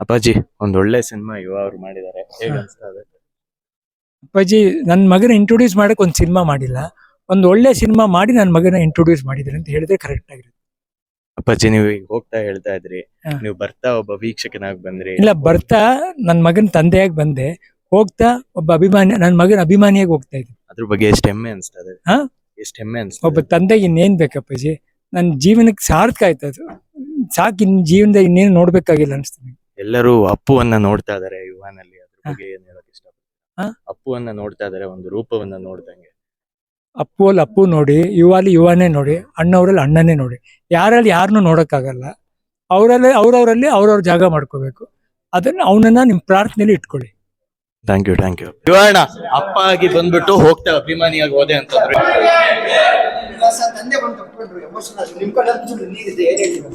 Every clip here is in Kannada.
ಅಪ್ಪಾಜಿ ಒಂದ್ ಒಳ್ಳೆ ಸಿನಿಮಾ ಯುವ ಅವ್ರು ಮಾಡಿದ್ದಾರೆ. ಹೇಗೆ ಅನ್ಸ್ತಾ ಇದೆ? ಅಪ್ಪಾಜಿ ನನ್ನ ಮಗನ ಇಂಟ್ರೊಡ್ಯೂಸ್ ಮಾಡಕ್ಕೆ ಒಂದು ಸಿನಿಮಾ ಮಾಡಿಲ್ಲ. ಒಂದು ಒಳ್ಳೆ ಸಿನಿಮಾ ಮಾಡಿ ನನ್ನ ಮಗನ ಇಂಟ್ರೊಡ್ಯೂಸ್ ಮಾಡಿದ್ದಾರೆ ಅಂತ ಹೇಳಿದ್ರೆ ಕರೆಕ್ಟ್ ಆಗಿರುತ್ತೆ. ಅಪ್ಪಾಜಿ ನೀವು ಈಗ ಹೋಗ್ತಾ ಹೇಳ್ತಾ ಇದ್ರಿ. ಹಾ. ನೀವು ಬರ್ತಾ ಒಬ್ಬ ವೀಕ್ಷಕನಾಗಿ ಬಂದ್ರಿ. ಇಲ್ಲ ಬರ್ತಾ ನನ್ನ ಮಗನ ತಂದೆಯಾಗಿ ಬಂದೆ. ಹೋಗ್ತಾ ಒಬ್ಬ ಅಭಿಮಾನಿ ನನ್ನ ಮಗನ ಅಭಿಮಾನಿಯಾಗಿ ಹೋಗ್ತಾ ಇದ್ದೆ. ಅದ್ರ ಬಗ್ಗೆ ಎಷ್ಟು ಹೆಮ್ಮೆ ಅನ್ಸ್ತಾ ಇದೆ? ಹಾ? ಎಷ್ಟು ಹೆಮ್ಮೆ ಅನ್ಸ್ತಾ ಒಬ್ಬ ಇದೆ? ತಂದೆಗೆ ಇನ್ನೇನ್ ಬೇಕಪ್ಪಾಜಿ ನನ್ನ ಜೀವನಕ್ಕೆ ಸಾರ್ಥಕ ಆಯ್ತು ಅದು. ಸಾಕು ಇನ್ ಜೀವನದ ಇನ್ನೇನು ನೋಡ್ಬೇಕಾಗಿಲ್ಲ ಅನ್ಸ್ತೀನಿ ಎಲ್ಲರೂ ಅಪ್ಪುವನ್ನ ನೋಡ್ತಾ ಇದಾರೆ ಯುವನಲ್ಲಿ ಅದ್ರ. ಬಗ್ಗೆ ಏನ್ ಹೇಳಕ್ ಇಷ್ಟ ಹಾ? ಅಪ್ಪುವನ್ನ ನೋಡ್ತಾ ಇದಾರೆ ಒಂದು ರೂಪವನ್ನ ನೋಡ್ದಂಗೆ. ಅಪ್ಪು ಅಲ್ಲಿ ಅಪ್ಪು ನೋಡಿ ಯುವಲ್ಲಿ ಯುವನೇ ನೋಡಿ ಅಣ್ಣವರಲ್ಲಿ ಅಣ್ಣನೇ ನೋಡಿ. ಯಾರಲ್ಲಿ ಯಾರನ್ನೂ ನೋಡೋಕ್ಕಾಗಲ್ಲ. ಅವರಲ್ಲಿ ಅವ್ರವರಲ್ಲಿ ಅವ್ರವ್ರ ಜಾಗ ಮಾಡ್ಕೋಬೇಕು. ಅದನ್ನ ಅವನನ್ನ ನಿಮ್ಮ ಪ್ರಾರ್ಥನೆಯಲ್ಲಿ ಇಟ್ಕೊಳ್ಳಿ. ಥ್ಯಾಂಕ್ ಯು ಥ್ಯಾಂಕ್ ಯು ಯುವಣ್ಣ ಅಪ್ಪ ಆಗಿ ಬಂದ್ಬಿಟ್ಟು ಹೋಗ್ತಾ ಅಭಿಮಾನಿಯಾಗಿ ಹೋದೆ ಅಂತಂದ್ರೆ. ಸರ್ ತಂದೆ ಬಂದು ಕಟ್ಕೊಂಡ್ರು ಎಮೋಷನಲ್ ನಿಮ್ ಕಡೆ ಒಂಚೂರು ನೀರಿದೆ ಏನ್ ಹೇಳ್ತೀರಾ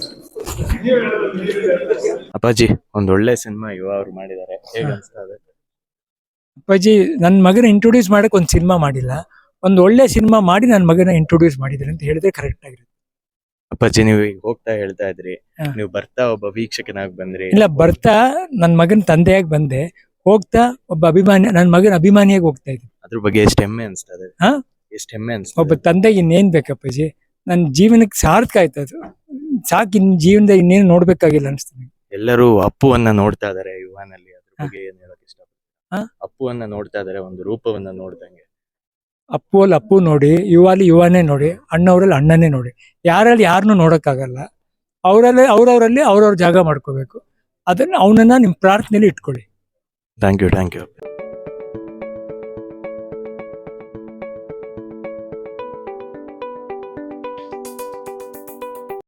ಅಪ್ಪಾಜಿ ಒಂದ್ ಒಳ್ಳೆ ಸಿನಿಮಾ ಯುವ ಅವ್ರು ಮಾಡಿದ್ದಾರೆ. ಹೇಗೆ ಅನ್ಸ್ತಾ ಇದೆ? ಅಪ್ಪಾಜಿ ನನ್ನ ಮಗನ ಇಂಟ್ರೊಡ್ಯೂಸ್ ಮಾಡಕ್ ಒಂದು ಸಿನಿಮಾ ಮಾಡಿಲ್ಲ. ಒಂದು ಒಳ್ಳೆ ಸಿನಿಮಾ ಮಾಡಿ ನನ್ನ ಮಗನ ಇಂಟ್ರೊಡ್ಯೂಸ್ ಮಾಡಿದ್ರೆ ಅಂತ ಹೇಳಿದ್ರೆ ಕರೆಕ್ಟ್ ಆಗಿರುತ್ತೆ. ಅಪ್ಪಾಜಿ ನೀವು ಈಗ ಹೋಗ್ತಾ ಹೇಳ್ತಾ ಇದ್ರಿ. ಹಾ. ನೀವು ಬರ್ತಾ ಒಬ್ಬ ವೀಕ್ಷಕನಾಗಿ ಬಂದ್ರಿ. ಇಲ್ಲ ಬರ್ತಾ ನನ್ನ ಮಗನ ತಂದೆಯಾಗಿ ಬಂದೆ. ಹೋಗ್ತಾ ಒಬ್ಬ ಅಭಿಮಾನಿ ನನ್ನ ಮಗನ ಅಭಿಮಾನಿಯಾಗಿ ಹೋಗ್ತಾ ಇದ್ದೆ. ಅದ್ರ ಬಗ್ಗೆ ಎಷ್ಟು ಹೆಮ್ಮೆ ಅನ್ಸ್ತಾ ಇದೆ? ಹಾ? ಎಷ್ಟು ಹೆಮ್ಮೆ ಅನ್ಸ್ತಾ ಒಬ್ಬ ಇದೆ? ತಂದೆಗೆ ಇನ್ನೇನ್ ಬೇಕಪ್ಪಾಜಿ ನನ್ನ ಜೀವನಕ್ಕೆ ಸಾರ್ಥಕ ಆಯ್ತು ಅದು. ಸಾಕು ಇನ್ ಜೀವನದ ಇನ್ನೇನು ನೋಡ್ಬೇಕಾಗಿಲ್ಲ ಅನ್ಸ್ತೀನಿ ಎಲ್ಲರೂ ಅಪ್ಪುವನ್ನ ನೋಡ್ತಾ ಇದಾರೆ ಯುವನಲ್ಲಿ. ಅದ್ರ ಬಗ್ಗೆ ಏನ್ ಹೇಳಕ್ ಇಷ್ಟ ಹಾ? ಅಪ್ಪುವನ್ನ ನೋಡ್ತಾ ಇದಾರೆ ಒಂದು ರೂಪವನ್ನ ನೋಡ್ದಂಗೆ. ಅಪ್ಪು ಅಲ್ಲಿ ಅಪ್ಪು ನೋಡಿ ಯುವಲ್ಲಿ ಯುವನೇ ನೋಡಿ ಅಣ್ಣವರಲ್ಲಿ ಅಣ್ಣನೇ ನೋಡಿ. ಯಾರಲ್ಲಿ ಯಾರನ್ನೂ ನೋಡೋಕ್ಕಾಗಲ್ಲ. ಅವರಲ್ಲಿ ಅವ್ರವರಲ್ಲಿ ಅವ್ರವ್ರ ಜಾಗ ಮಾಡ್ಕೋಬೇಕು. ಅದನ್ನ ಅವನನ್ನ ನಿಮ್ಮ ಪ್ರಾರ್ಥನೆಯಲ್ಲಿ ಇಟ್ಕೊಳ್ಳಿ. Thank you thank you